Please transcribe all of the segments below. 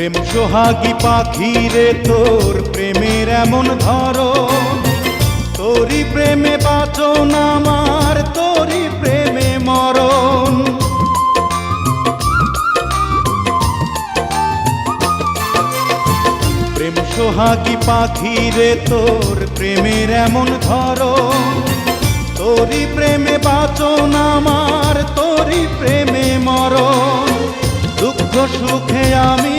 প্রেম সোহাগী পাখি রে তোর প্রেমের এমন ধরো তোরই প্রেমে বাঁচন আমার, তোরই প্রেমে মরণ। প্রেম সোহাগী পাখি রে তোর প্রেমের এমন ধরো তোরই প্রেমে বাঁচন আমার, তোরই প্রেমে মরণ। দুঃখ সুখে আমি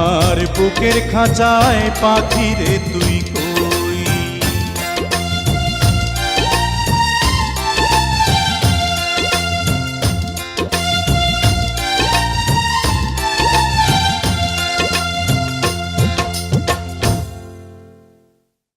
আমার বুকের খাঁচায় পাখিরে তুই